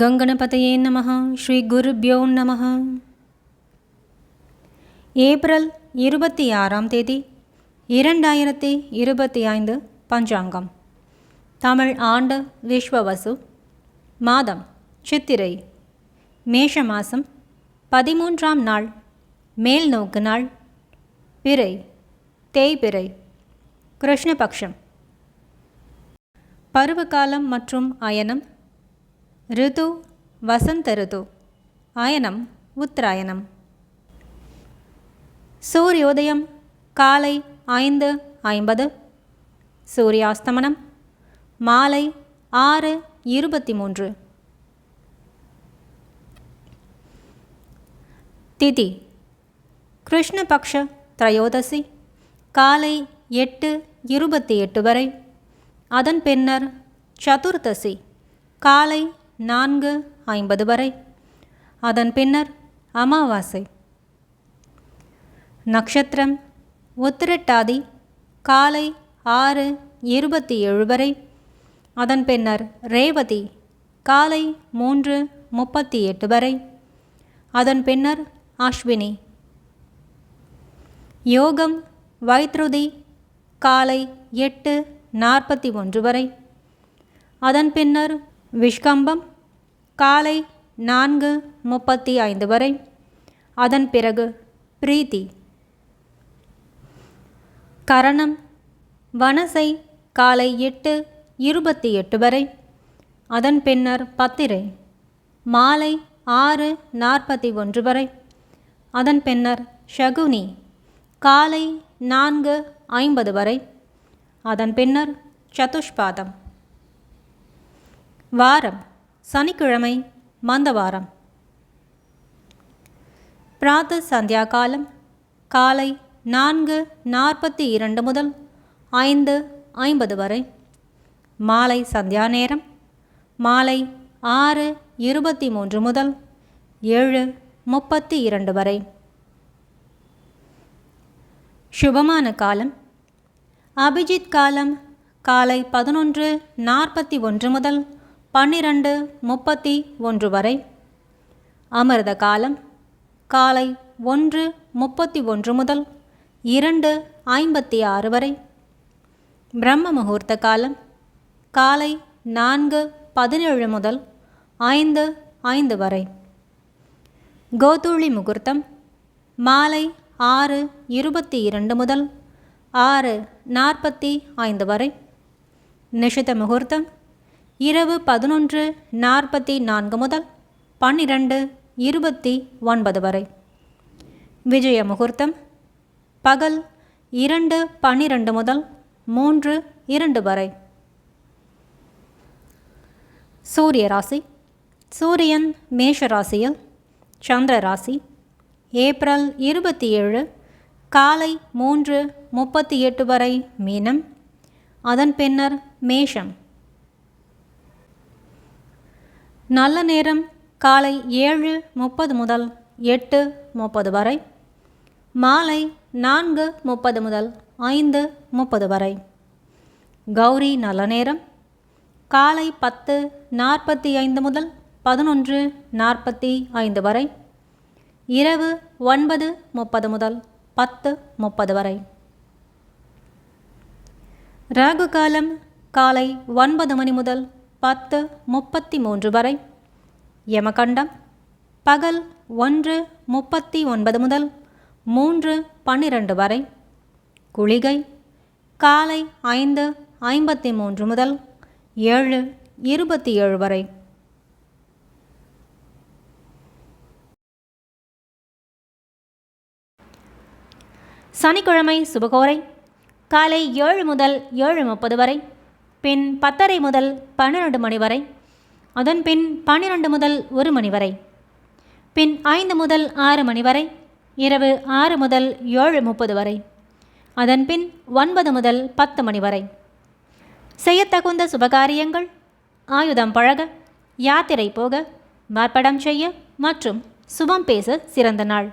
கங்கணபதையே நம ஸ்ரீ குருபியோ நம ஏப்ரல் இருபத்தி ஆறாம் தேதி இரண்டாயிரத்தி இருபத்தி ஐந்து பஞ்சாங்கம். தமிழ் ஆண்டு விஸ்வவசு மாதம் சித்திரை மேஷ மாதம் பதிமூன்றாம் நாள் மேல் நோக்கு நாள் பிறை தேய்பிறை கிருஷ்ணபக்ஷம். பருவகாலம் மற்றும் அயனம் ரிது வசந்த ரிது அயனம் உத்தராயணம் சூரியோதயம் காலை ஐந்து ஐம்பது। சூரியாஸ்தமனம் மாலை ஆறு இருபத்தி மூன்று திதி கிருஷ்ணபக்ஷ திரையோதசி காலை எட்டு இருபத்தி எட்டு வரை। அதன் பின்னர் சதுர்தசி காலை நான்கு ஐம்பது வரை. அதன் பின்னர் அமாவாசை. நட்சத்திரம் உத்திரட்டாதி காலை ஆறு இருபத்தி ஏழு வரை. அதன் பின்னர் ரேவதி காலை மூன்று முப்பத்தி எட்டு வரை. அதன் பின்னர் அஸ்வினி. யோகம் வைத்ருதி காலை எட்டு நாற்பத்தி ஒன்று வரை. அதன் பின்னர் விஷ்கம்பம் காலை நான்கு முப்பத்தி ஐந்து வரை. அதன் பிறகு பிரீத்தி. கரணம் வனசை காலை எட்டு இருபத்தி எட்டு வரை. அதன் பின்னர் பத்திரை. மாலை ஆறு நாற்பத்தி ஒன்று வரை. அதன் பின்னர் ஷகுனி காலை நான்கு ஐம்பது வரை. அதன் பின்னர் சதுஷ்பாதம். வாரம். சனிக்கிழமை மந்தவாரம். பிராத சந்தியா காலம் காலை நான்கு நாற்பத்தி இரண்டு முதல் ஐந்து ஐம்பது வரை. மாலை சந்தியா நேரம் மாலை ஆறு இருபத்தி மூன்று முதல் ஏழு முப்பத்தி இரண்டு வரை. சுபமான காலம் அபிஜித் காலம் காலை பதினொன்று நாற்பத்தி ஒன்று முதல் பன்னிரண்டு முப்பத்தி ஒன்று வரை. அமிர்த காலம் காலை ஒன்று முப்பத்தி ஒன்று முதல் இரண்டு ஐம்பத்தி ஆறு வரை. பிரம்ம முகூர்த்த காலம் காலை நான்கு பதினேழு முதல் ஐந்து ஐந்து வரை. கோதூளி முகூர்த்தம் மாலை ஆறு இருபத்தி இரண்டு முதல் ஆறு நாற்பத்தி ஐந்து வரை. நிஷித முகூர்த்தம் இரவு பதினொன்று நாற்பத்தி நான்கு முதல் பன்னிரண்டு இருபத்தி ஒன்பது வரை. விஜய முகூர்த்தம் பகல் இரண்டு பன்னிரண்டு முதல் மூன்று இரண்டு வரை. சூரிய ராசி சூரியன் மேஷ ராசியில் சந்திர ராசி ஏப்ரல் இருபத்தி ஏழு காலை மூன்று முப்பத்தி எட்டு வரை மீனம் அதன் பின்னர் மேஷம். நல்ல நேரம் காலை ஏழு முப்பது முதல் எட்டு முப்பது வரை. மாலை நான்கு முப்பது முதல் ஐந்து முப்பது வரை. கௌரி நல்ல நேரம் காலை பத்து நாற்பத்தி ஐந்து முதல் பதினொன்று நாற்பத்தி ஐந்து வரை. இரவு ஒன்பது முப்பது முதல் பத்து முப்பது வரை. ராகு காலம் காலை ஒன்பது மணி முதல் பத்து முப்பத்தி மூன்று வரை. யமகண்டம் பகல் ஒன்று முப்பத்தி ஒன்பது முதல் மூன்று பன்னிரண்டு வரை. குளிகை காலை ஐந்து ஐம்பத்தி மூன்று முதல் ஏழு இருபத்தி ஏழு வரை. சனிக்கிழமை சுபகோரை காலை ஏழு முதல் ஏழு முப்பது வரை. பின் பத்தரை முதல் பன்னிரண்டு மணி வரை. அதன் பின் பன்னிரண்டு முதல் ஒரு மணி வரை. பின் ஐந்து முதல் ஆறு மணி வரை. இரவு ஆறு முதல் ஏழு முப்பது வரை. அதன் பின் ஒன்பது முதல் பத்து மணி வரை. செய்யத்தகுந்த சுபகாரியங்கள் ஆயுதம் பழக யாத்திரை போக வார்ப்படம் செய்ய மற்றும் சுபம் பேச சிறந்த நாள்.